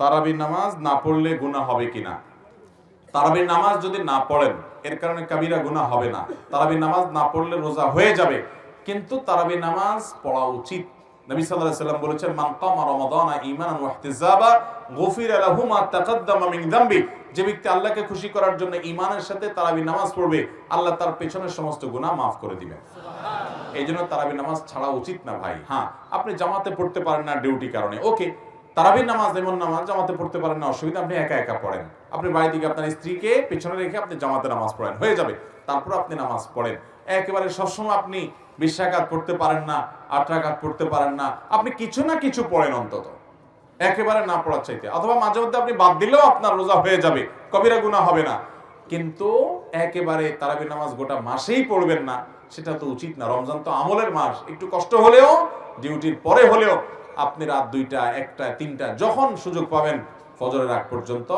তারাবির নামাজ না পড়লে গুনাহ হবে কিনা? তারাবির নামাজ যদি না পড়েন, এর কারণে কাবিরা গুনাহ হবে না। তারাবির নামাজ না পড়লে রোজা হয়ে যাবে। কিন্তু তারাবির নামাজ পড়া উচিত। খুশি করার জন্য সাথে নামাজ পড়বে, আল্লাহ তার সমস্ত গুনাহ মাফ করে দিবেন এই জন্য নামাজ ছাড়া উচিত না ভাই। হ্যাঁ আপনি জামাতে পড়তে পারেন না ডিউটি কারণে। ওকে তারাবির নামাজ, এমন নামাজ জামাতে পড়তে পারেন না, অসুবিধা, আপনি একা একা পড়েন। আপনি বাড়ি থেকে আপনার স্ত্রীকে পেছনে রেখে আপনি জামাতে নামাজ পড়েন, হয়ে যাবে। তারপর আপনি নামাজ পড়েন। একেবারে সবসময় আপনি বিশ রাকাত পড়তে পারেন না আট রাকাত পড়তে পারেন না, আপনি কিছু না কিছু পড়েন অন্তত। একেবারে না পড়ার চাইতে। অথবা মাঝে মধ্যে আপনি বাদ দিলেও আপনার রোজা হয়ে যাবে, কবিরা গুনাহ হবে না। কিন্তু একেবারে তারাবির নামাজ গোটা মাসেই পড়বেন না, সেটা তো উচিত না। রমজান তো আমলের মাস, একটু কষ্ট হলেও, ডিউটির পরে হলেও আপনি রাত দুইটা, একটা, তিনটা, যখন সুযোগ পাবেন ফজরের আগ পর্যন্ত,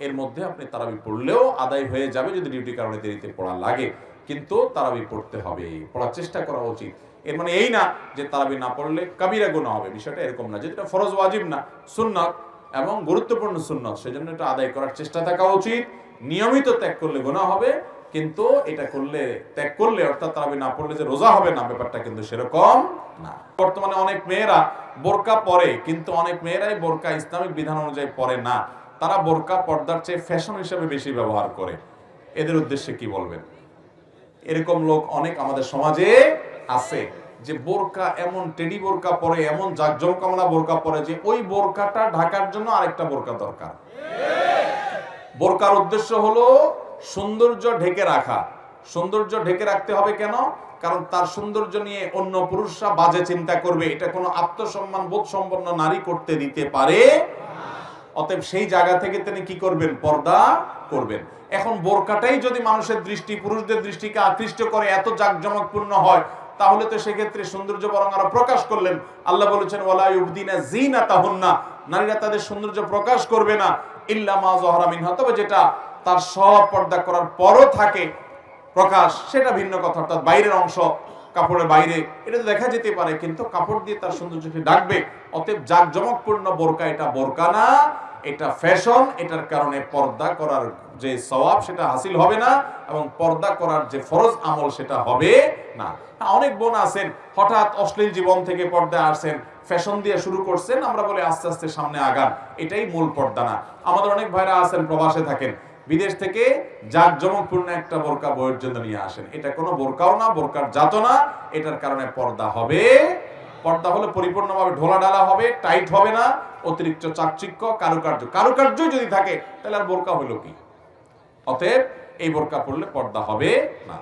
এর মধ্যে আপনি তারাবি পড়লেও আদায় হয়ে যাবে যদি ডিউটি কারণে দেরিতে পড়া লাগে। কিন্তু তারাবি পড়তে হবে, পড়ার চেষ্টা করা উচিত। এর মানে এই না যে তারাবি না পড়লে কাবিরা গোনা হবে, বিষয়টা এরকম না, যেটা ফরজ ওয়াজিব না, সুন্নত এবং গুরুত্বপূর্ণ সুন্নত, সেজন্য এটা আদায় করার চেষ্টা থাকা উচিত। নিয়মিত ত্যাগ করলে গোনা হবে কিন্তু এটা করলে, ত্যাগ করলে, অর্থাৎ তারাবি না পড়লে যে রোজা হবে না, ব্যাপারটা কিন্তু সেরকম না। বর্তমানে অনেক মেয়েরা বোরকা পরে, কিন্তু অনেক মেয়েরাই বোরকা ইসলামিক বিধান অনুযায়ী পরে না। তারা বোরকা পর্দার চেয়ে ফ্যাশন হিসেবে বেশি ব্যবহার করে। এদের উদ্দেশ্যে কি বলবেন? এরকম লোক অনেক আমাদের সমাজে আছে যে বোরকা, এমন টেডি বোরকা পরে, এমন জাকজমকামলা বোরকা পরে যে ওই বোরকাটা ঢাকার জন্য আরেকটা বোরকা দরকার। বোরকার উদ্দেশ্য হলো সৌন্দর্য ঢেকে রাখা। সৌন্দর্য ঢেকে রাখতে হবে কেন? কারণ তার সৌন্দর্য নিয়ে অন্য পুরুষরা বাজে চিন্তা করবে। এটা কোনো আত্মসম্মান বোধ সম্পন্ন নারী করতে দিতে পারে অতএব সেই জায়গা থেকে তিনি কি করবেন? পর্দা করবেন। এখন বোরকাটাই যদি মানুষের দৃষ্টি, পুরুষদের দৃষ্টিকে আকৃষ্ট করে এত জাকজমকপূর্ণ হয়, তাহলে তো সেক্ষেত্রে সৌন্দর্য বরং আরও প্রকাশ করলেন। আল্লাহ বলেছেন, ওয়ালা ইউবদিনা জিনা তাহুন্না নারীরা তাদের সৌন্দর্য প্রকাশ করবে না। ইল্লা মা জহরা মিনহা। তবে যেটা তার সব পর্দা করার পরও থাকে প্রকাশ, সেটা ভিন্ন কথা। অর্থাৎ বাইরের অংশ, কাপড়ের বাইরে, এটা দেখা যেতে পারে, কিন্তু কাপড় দিয়ে তার সৌন্দর্যকে ডাকবে। অতএব জাকজমকপূর্ণ বোরকা, এটা বোরকা না, এটা ফ্যাশন, এটার কারণে পর্দা করার যে সওয়াব, সেটা হাসিল হবে না, এবং পর্দা করার যে ফরজ আমল, সেটা হবে না। অনেক বোন আছেন, হঠাৎ অশ্লীল জীবন থেকে পর্দায় আসেন ফ্যাশন দিয়ে শুরু করছেন, আমরা বলি আস্তে আস্তে সামনে আগান। এটাই মূল পর্দা না। আমাদের অনেক ভাইরা আছেন, প্রবাসে থাকেন। বিদেশ থেকে যার জমকপূর্ণ একটা বোরকা বইয়ের জন্য নিয়ে আসেন। এটা কোনো বোরকাও না, বোরকার জাত না। এটার কারণে পর্দা হবে। পর্দা হলে পরিপূর্ণভাবে ঢোলা ডালা হবে, টাইট হবে না, অতিরিক্ত চাকচিক্য, কারুকার্য। কারুকার্য যদি থাকে, তাহলে আর বোরকা হলো কি? অতএব এই বোরকা পড়লে পর্দা হবে না।